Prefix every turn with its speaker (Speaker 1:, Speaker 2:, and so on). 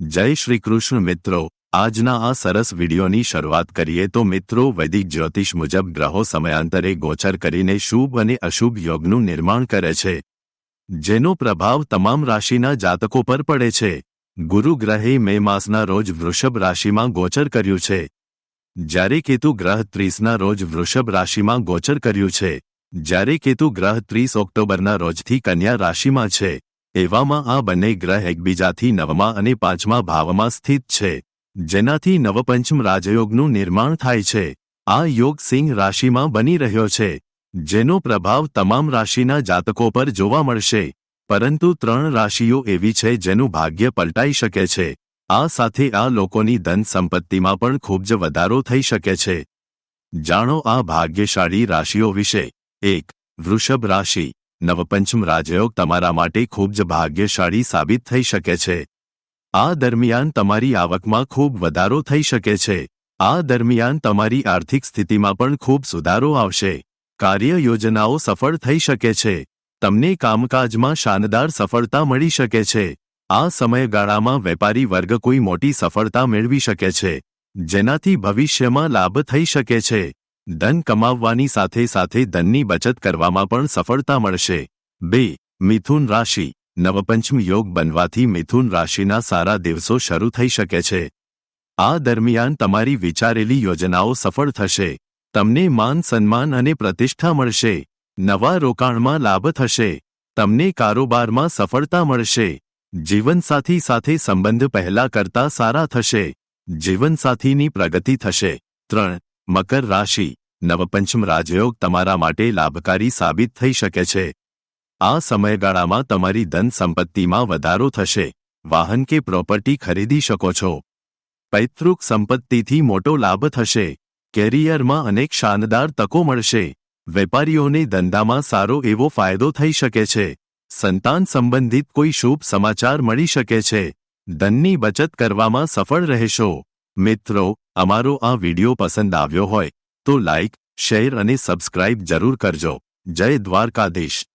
Speaker 1: જય શ્રી કૃષ્ણ મિત્રો, આજના આ સરસ વિડીયોની શરૂઆત કરીએ તો મિત્રો વૈદિક જ્યોતિષ મુજબ ગ્રહો સમયાંતરે ગોચર કરીને શુભ અને અશુભ યોગનું નિર્માણ કરે છે. જેનો પ્રભાવ તમામ રાશિના જાતકો પર પડે છે. ગુરુ ગ્રહે મે માસના રોજ વૃષભ રાશિમાં ગોચર કર્યું છે. જ્યારે કેતુ ગ્રહ ત્રીસના રોજ વૃષભ રાશિમાં ગોચર કર્યું છે. જ્યારે કેતુ ગ્રહ ત્રીસ ઓક્ટોબરના રોજથી કન્યા રાશિમાં છે. એવામાં આ બંને ગ્રહ એકબીજાથી નવમા અને પાંચમા ભાવમાં સ્થિત છે, જેનાથી નવપંચમ રાજયોગનું નિર્માણ થાય છે. આ યોગ સિંહ રાશિમાં બની રહ્યો છે, જેનો પ્રભાવ તમામ રાશિના જાતકો પર જોવા મળશે, પરંતુ ત્રણ રાશિઓ એવી છે જેનું ભાગ્ય પલટાઈ શકે છે. આ સાથે આ લોકોની ધન સંપત્તિમાં પણ ખૂબ જ વધારો થઈ શકે છે. જાણો આ ભાગ્યશાળી રાશિઓ વિશે. એક, વૃષભ રાશિ. નવપંચમ રાજયોગ તમારા માટે ખૂબ જ ભાગ્યશાળી સાબિત થઈ શકે છે. આ દરમિયાન તમારી આવકમાં ખૂબ વધારો થઈ શકે છે. આ દરમિયાન તમારી આર્થિક સ્થિતિમાં પણ ખૂબ સુધારો આવશે. કાર્ય યોજનાઓ સફળ થઈ શકે છે. તમને કામકાજમાં શાનદાર સફળતા મળી શકે છે. આ સમયગાળામાં વેપારી વર્ગ કોઈ મોટી સફળતા મેળવી શકે છે. જેનાથી ભવિષ્યમાં લાભ થઈ શકે છે. ધન કમાવવાની સાથે સાથે ધનની બચત કરવામાં પણ સફળતા મળશે. બે, મિથુન રાશિ. નવપંચમ યોગ બનવાથી મિથુન રાશિના સારા દિવસો શરૂ થઈ શકે છે. આ દરમિયાન તમારી વિચારેલી યોજનાઓ સફળ થશે. તમને માન સન્માન અને પ્રતિષ્ઠા મળશે. નવા રોકાણમાં લાભ થશે. તમને કારોબારમાં સફળતા મળશે. જીવનસાથી સાથે સંબંધ પહેલા કરતા સારા થશે. જીવનસાથીની પ્રગતિ થશે. ત્રણ, મકર રાશિ. નવપંચમ રાજયોગ તમારા માટે લાભકારી સાબિત થઈ શકે છે. આ સમયગાળામાં તમારી ધન સંપત્તિમાં વધારો થશે. વાહન કે પ્રોપર્ટી ખરીદી શકો છો. પૈતૃક સંપત્તિથી મોટો લાભ થશે. કેરિયરમાં અનેક શાનદાર તકો મળશે. વેપારીઓને ધંધામાં સારો એવો ફાયદો થઈ શકે છે. સંતાન સંબંધિત કોઈ શુભ સમાચાર મળી શકે છે. ધનની બચત કરવામાં સફળ રહેશો. મિત્રો, અમારો આ વિડિયો પસંદ આવ્યો હોય તો લાઇક શેર અને સબસ્ક્રાઇબ જરૂર કરજો. જય દ્વારકાધીશ.